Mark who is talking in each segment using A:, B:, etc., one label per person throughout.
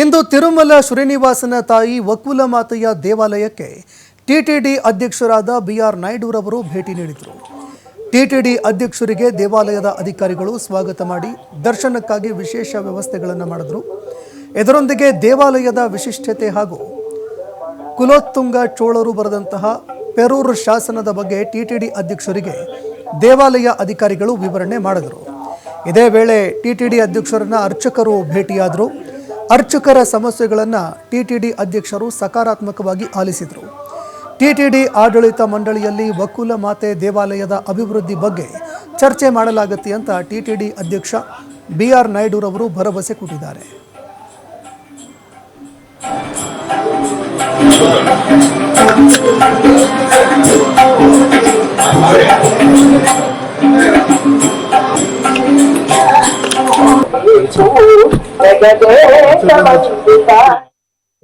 A: ಇಂದು ತಿರುಮಲ ಶ್ರೀನಿವಾಸನ ತಾಯಿ ವಕುಲ ಮಾತೆಯ ದೇವಾಲಯಕ್ಕೆ ಟಿಟಿಡಿ ಅಧ್ಯಕ್ಷರಾದ ಬಿಆರ್ ನಾಯ್ಡುರವರು ಭೇಟಿ ನೀಡಿದರು. ಟಿಟಿಡಿ ಅಧ್ಯಕ್ಷರಿಗೆ ದೇವಾಲಯದ ಅಧಿಕಾರಿಗಳು ಸ್ವಾಗತ ಮಾಡಿ ದರ್ಶನಕ್ಕಾಗಿ ವಿಶೇಷ ವ್ಯವಸ್ಥೆಗಳನ್ನು ಮಾಡಿದರು. ಇದರೊಂದಿಗೆ ದೇವಾಲಯದ ವಿಶಿಷ್ಟತೆ ಹಾಗೂ ಕುಲೋತ್ತುಂಗ ಚೋಳರು ಬರೆದಂತಹ ಪೆರೂರು ಶಾಸನದ ಬಗ್ಗೆ ಟಿಟಿಡಿ ಅಧ್ಯಕ್ಷರಿಗೆ ದೇವಾಲಯ ಅಧಿಕಾರಿಗಳು ವಿವರಣೆ ಮಾಡಿದರು. ಇದೇ ವೇಳೆ ಟಿಟಿಡಿ ಅಧ್ಯಕ್ಷರನ್ನ ಅರ್ಚಕರು ಭೇಟಿಯಾದರು. ಅರ್ಚಕರ ಸಮಸ್ಯೆಗಳನ್ನು ಟಿಟಿಡಿ ಅಧ್ಯಕ್ಷರು ಸಕಾರಾತ್ಮಕವಾಗಿ ಆಲಿಸಿದರು. ಟಿಟಿಡಿ ಆಡಳಿತ ಮಂಡಳಿಯಲ್ಲಿ ವಕುಲ ಮಾತೆ ದೇವಾಲಯದ ಅಭಿವೃದ್ಧಿ ಬಗ್ಗೆ ಚರ್ಚೆ ಮಾಡಲಾಗುತ್ತೆ ಅಂತ ಟಿಟಿಡಿ ಅಧ್ಯಕ್ಷ ಬಿ ಆರ್ ನಾಯ್ಡುರವರು ಭರವಸೆ ಕೊಟ್ಟಿದ್ದಾರೆ.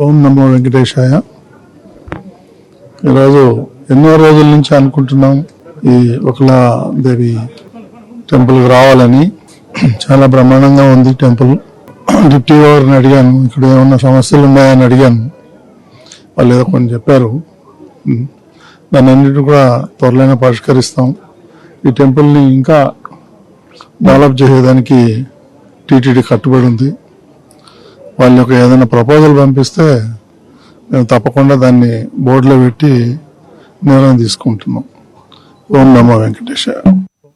B: ఓం నమో వెంకటేశాయ. ఈరోజు ఎన్నో రోజుల నుంచి అనుకుంటున్నాం ఈ ఒకలాదేవి టెంపుల్కి రావాలని. చాలా బ్రహ్మాండంగా ఉంది టెంపుల్. డిప్టీ గారిని అడిగాను ఇక్కడ ఏమన్నా సమస్యలు ఉన్నాయని అడిగాను. వాళ్ళు ఏదో కొన్ని చెప్పారు. దాని దాన్ని అన్నిటి కూడా త్వరలోనే పరిష్కరిస్తాం. ఈ టెంపుల్ని ఇంకా డెవలప్ చేసేదానికి టీటీడీ కట్టుబడి ఉంది. వాళ్ళ యొక్క ఏదైనా ప్రపోజల్ పంపిస్తే మేము తప్పకుండా దాన్ని బోర్డులో పెట్టి నిర్ణయం తీసుకుంటున్నాం. ఓం నమో వెంకటేశ్వర